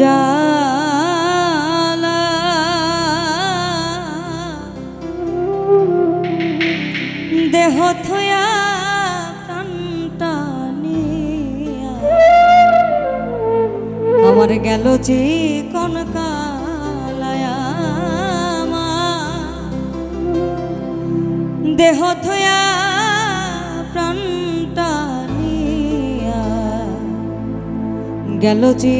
জালা। দেহ থয়া আমার গেল যে কোন কালায়া দেহ থয়া প্রাণটা নিয়া। গেল যে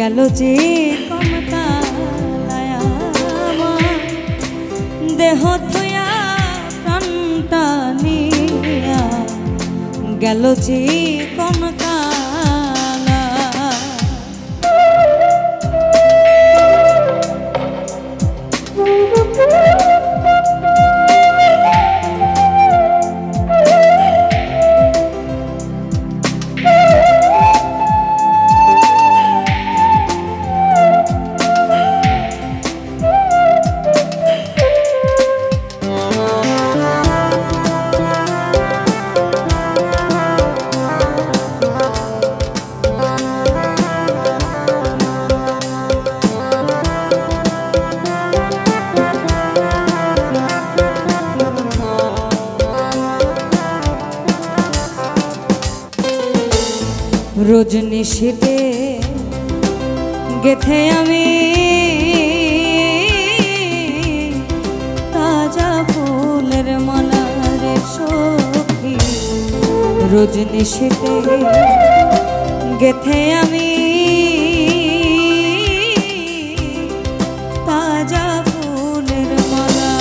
গেল যে কমতালায়া দেহ থয়া কমতা নিয়া গেল যে কোন রোজ নিশিতে গেথে আমি তাজা ফুলের মালার সখী। রোজ নিশিতে গেথে আমি তাজা ফুলের মালা।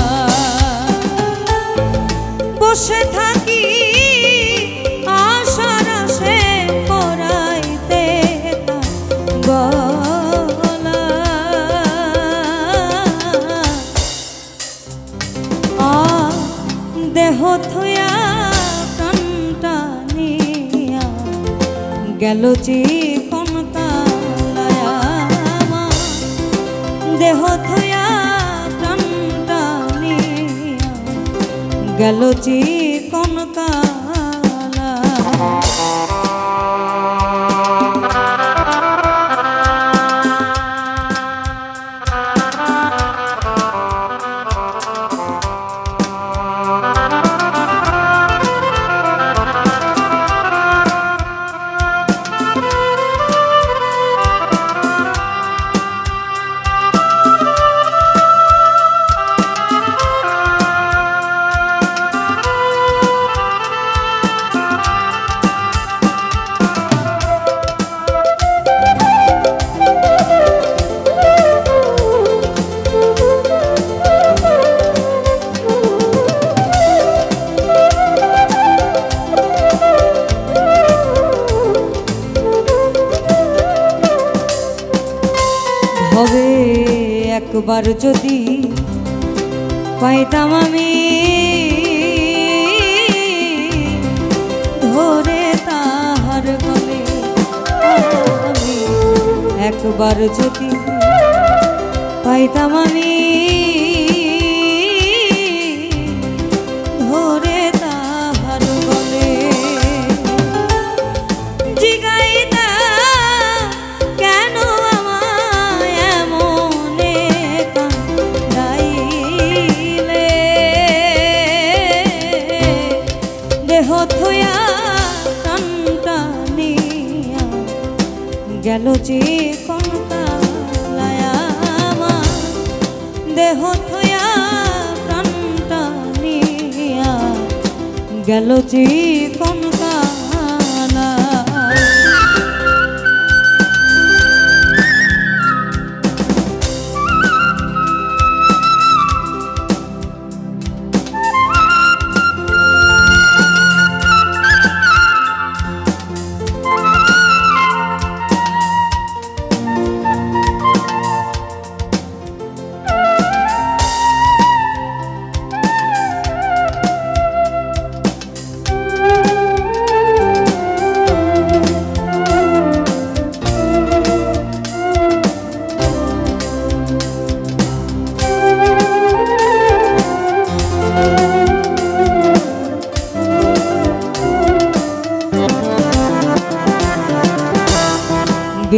বসে গেল যে কোন কালায়া দেহ থয়া প্রাণটা টানিয়া গেল যে কোন কালা একবার যদি পাইতাম আমি ধরে তাহার কবে একবার যদি পাইতাম আমি গেল যে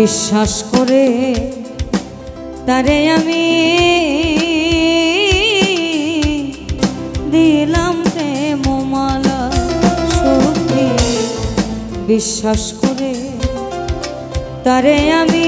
বিশ্বাস করে তারে আমি দিলাম প্রেমমালা সত্যি। বিশ্বাস করে তারে আমি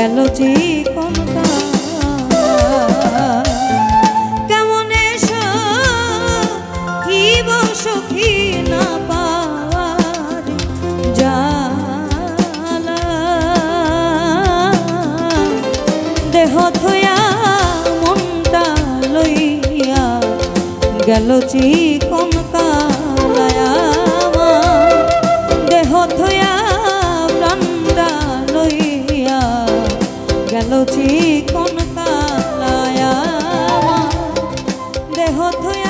গেল চিকন কালা। কেমন হিব সখী না পাওয়ার জালা। দেহ থয়া মনটা লইয়া গেল চিক কোন কালায়া দেহ ধুয়া